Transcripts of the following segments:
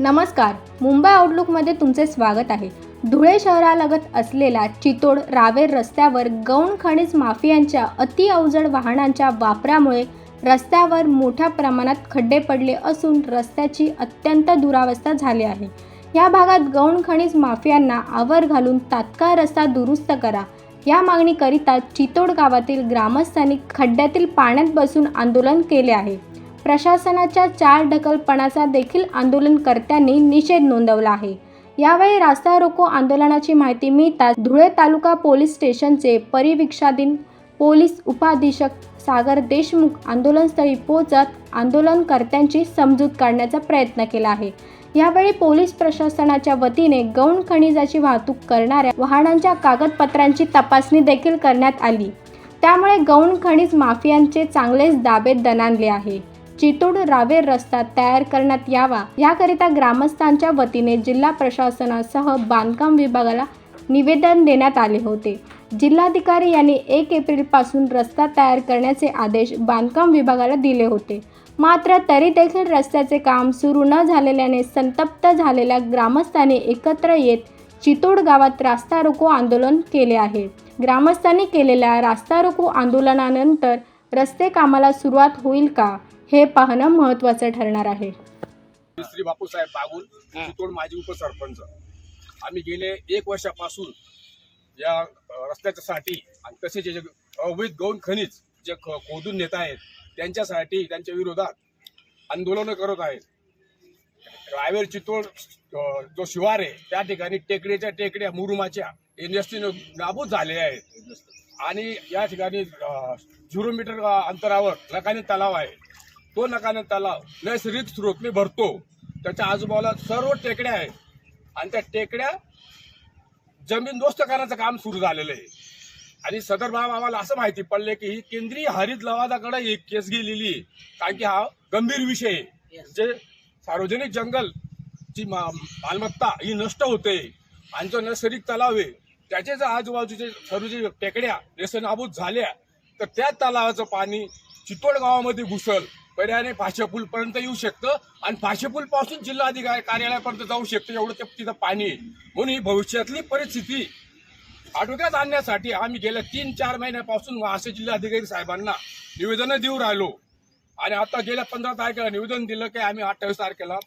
नमस्कार. मुंबई आउटलुकमध्ये तुमचे स्वागत आहे. धुळे शहरालगत असलेल्या चितोड रावेर रस्त्यावर गौण खनिज माफियांच्या अति अवजड वाहनांच्या वापरामुळे रस्त्यावर मोठ्या प्रमाणात खड्डे पडले असून रस्त्याची अत्यंत दुरावस्था झाली आहे. या भागात गौण खनिज माफियांना आवर घालून तात्काळ रस्ता दुरुस्त करा. या मागणीकरिता चितोड गावातील ग्रामस्थांनी खड्ड्यातील पाण्यात बसून आंदोलन केले आहे. प्रशासनाच्या चार ढकलपणाचा देखील आंदोलनकर्त्यांनी निषेध नोंदवला आहे. यावेळी रास्ता रोको आंदोलनाची माहिती मिळताच धुळे तालुका पोलीस स्टेशनचे परिवीक्षाधीन पोलीस उपाधीक्षक सागर देशमुख आंदोलनस्थळी पोहोचत आंदोलनकर्त्यांची समजूत काढण्याचा प्रयत्न केला आहे. यावेळी पोलीस प्रशासनाच्या वतीने गौण खनिजाची वाहतूक करणाऱ्या वाहनांच्या कागदपत्रांची तपासणी देखील करण्यात आली. त्यामुळे गौण खनिज माफियांचे चांगलेच दाबे दणाणले आहे. चितोड रावेर रस्ता तयार करण्यात यावा. याकरिता ग्रामस्थांच्या वतीने जिल्हा प्रशासनासह बांधकाम विभागाला निवेदन देण्यात आले होते. जिल्हाधिकारी यांनी एक एप्रिलपासून रस्ता तयार करण्याचे आदेश बांधकाम विभागाला दिले होते. मात्र तरी देखील रस्त्याचे काम सुरू न झालेल्याने संतप्त झालेल्या ग्रामस्थांनी एकत्र येत चितोड गावात रास्ता रोको आंदोलन केले आहे. ग्रामस्थांनी केलेल्या रास्ता रोको आंदोलनानंतर रस्ते कामाला सुरुवात होईल का? हे पाहणं महत्त्वाचं ठरणार आहे. श्री बापूसाहेब बागुल चितोड माजी उपसरपंच. आम्ही गेले एक वर्षापासून या रस्त्याच्यासाठी आणि तसेच जे अवैध गौण खनिज जे ख- खोदून नेत आहेत त्यांच्यासाठी त्यांच्या विरोधात आंदोलनं करत आहेत. रावेर चितोड जो शिवार आहे त्या ठिकाणी टेकडीच्या टेकड्या मुरुमाच्या इंडस्ट्रीनं नाबूद झालेल्या आहेत. आणि या ठिकाणी झिरो मीटर अंतरावर नकाने तलाव आहे. तो नकाने तलाव. नैसर्गिक स्रोतने भरतो. त्याच्या आजूबाजूला सर्व टेकड्या आहेत. आणि त्या टेकड्या जमीनदोस्त करण्याचं काम सुरू झालेलं आहे. आणि सदर बाब आम्हाला असं माहिती पडले की ही केंद्रीय हरित लवादाकडे एक केस गेलेली आहे. कारण की हा गंभीर विषय आहे. जे सार्वजनिक जंगल ची मा- मालमत्ता ही नष्ट होते. आणि जो नैसर्गिक तलाव आहे त्याचे जर आजूबाजूचे सर्व जे टेकड्या नेस्तनाबूत झाल्या तर त्या तलावाचं पाणी चितोड गावामध्ये घुसल. पर्यायाने फाशेपूल पर्यंत येऊ शकतं आणि फाशेपूल पासून जिल्हाधिकारी कार्यालयापर्यंत जाऊ शकतं. एवढं ते तिथं पाणी म्हणून ही भविष्यातली परिस्थिती आटोक्यात आणण्यासाठी आम्ही गेल्या तीन चार महिन्यापासून असे जिल्हाधिकारी साहेबांना निवेदनं देऊ राहिलो. आणि आता गेल्या पंधरा तारखेला निवेदन दिलं की आम्ही अठ्ठावीस तारखेला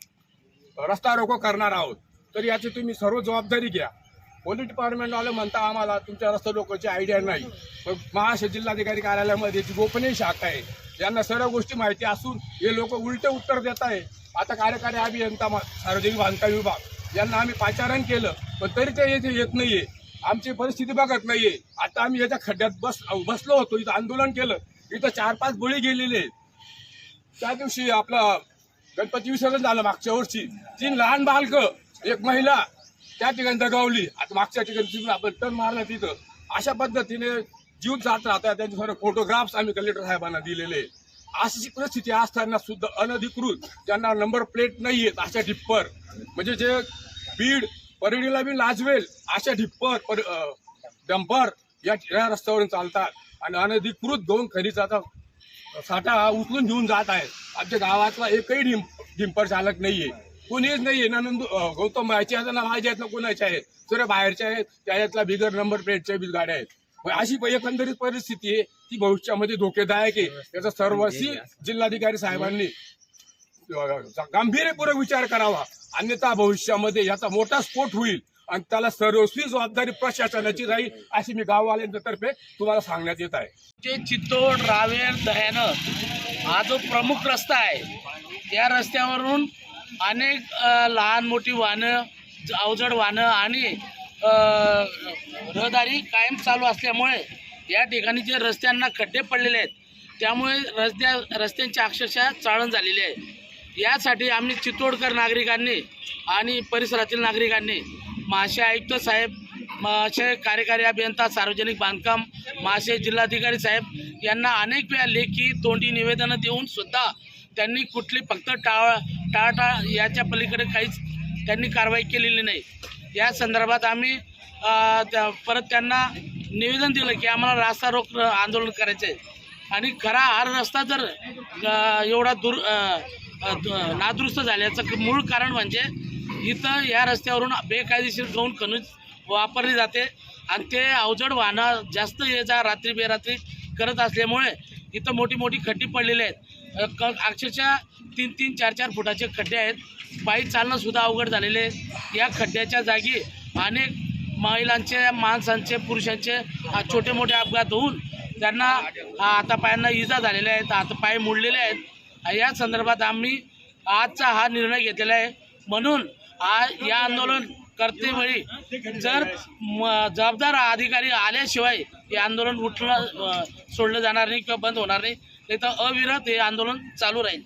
रस्ता रोको करणार आहोत. तर याची तुम्ही सर्व जबाबदारी घ्या. पोलीस डिपार्टमेंटवाले म्हणता आम्हाला तुमच्या रस्ते लोकांची आयडिया नाही. पण महाराष्ट्र जिल्हाधिकारी कार्यालयामध्ये जी गोपनीय शाखा आहे यांना सर्व गोष्टी माहिती असून हे लोक उलटे उत्तर देत आहे. आता कार्यकारी अभियंता सार्वजनिक बांधकाम विभाग यांना आम्ही पाचारण केलं पण तरी ते येथे येत नाहीये. आमची परिस्थिती बघत नाहीये. आता आम्ही याच्या खड्ड्यात बस बसलो होतो इथं आंदोलन केलं. इथं चार पाच बळी गेलेले आहेत. त्या दिवशी आपलं गणपती विसर्जन झालं मागच्या वर्षी. तीन लहान बालक एक महिला त्या ठिकाणी दगावली. आता मागच्या ठिकाणी तिथून आपण टन मारला तिथं. अशा पद्धतीने जीव जात राहतात त्यांचे सर्व फोटोग्राफ्स आम्ही कलेक्टर साहेबांना दिलेले अशी परिस्थिती असताना सुद्धा अनधिकृत ज्यांना नंबर प्लेट नाही आहेत अशा ढिप्पर. म्हणजे जे बीड परळीला बी लाजवेल अशा ढिप्पर पर डंपर या या रस्त्यावरून चालतात. आणि अनधिकृत दोन खनिजाचा साठा उचलून घेऊन जात आहेत. आमच्या गावातला एकही डिंप डिंपर चालक नाही आहे कोणीच नाही ना नंदू गौतम याची आहेत ना माझ्या आहेत ना कोणाच्या आहेत? सर्व बाहेरच्या आहेत. त्याच्यातला बिगर नंबर प्लेटच्या बी गाड्या आहेत. अशी एकंदरीत परिस्थिती आहे. ती भविष्यामध्ये धोकेदायक आहे. याचा सर्वस्वी जिल्हाधिकारी साहेबांनी गांभीर्यपूर्वक विचार करावा. अन्यथा भविष्यामध्ये याचा मोठा स्फोट होईल. आणि त्याला सर्वस्वी जबाबदारी प्रशासनाची राहील अशी मी गाववाल्यांच्या तर्फे तुम्हाला सांगण्यात येत आहे. जे चित्तोड रावेर दह्यानं हा जो प्रमुख रस्ता आहे या रस्त्यावरून अनेक लहान मोठी वाहनं अवजड वाहनं आणि रहदारी कायम चालू असल्यामुळे या ठिकाणी जे रस्त्यांना खड्डे पडलेले आहेत त्यामुळे रस्त्या रस्त्यांची अक्षरशः चाळण झालेली आहे. यासाठी आम्ही चित्तोडकर नागरिकांनी आणि परिसरातील नागरिकांनी महाशय आयुक्त साहेब महाशय कार्यकारी अभियंता सार्वजनिक बांधकाम महाशय जिल्हाधिकारी साहेब यांना अनेक वेळा लेखी तोंडी निवेदनं देऊन सुद्धा त्यांनी कुठली फक्त टाळ टाळाटाळ याच्या पलीकडे काहीच त्यांनी कारवाई केलेली नाही. या संदर्भात आम्ही त्या परत त्यांना निवेदन दिलं की आम्हाला रास्ता रोक आंदोलन करायचं आहे आणि खरा हा रस्ता जर एवढा दूर नादुरुस्त झाल्याचं मूळ कारण म्हणजे इथं या रस्त्यावरून बेकायदेशीर गौण खनिज वापरली जाते आणि ते अवजड वाहनं जास्त ये जा रात्री बेरात्री करत असल्यामुळे इथं मोठी मोठी खड्डी पडलेली आहेत. क अक्षरशः तीन तीन चार चार फुटाचे खड्डे आहेत. पायी चालणंसुद्धा अवघड झालेले आहे. या खड्ड्याच्या जागी अनेक महिलांचे माणसांचे पुरुषांचे छोटे मोठे अपघात होऊन त्यांना आता हातापायांना इजा झालेल्या आहेत हातपाय मोडलेले आहेत. या संदर्भात आम्ही आजचा हा निर्णय घेतलेला आहे. म्हणून आ या आंदोलन करतेवेळी जर म, जबाबदार अधिकारी आल्याशिवाय हे आंदोलन उठलं सोडलं जाणार नाही किंवा बंद होणार नाही. नाही तर अविरत हे आंदोलन चालू राहील.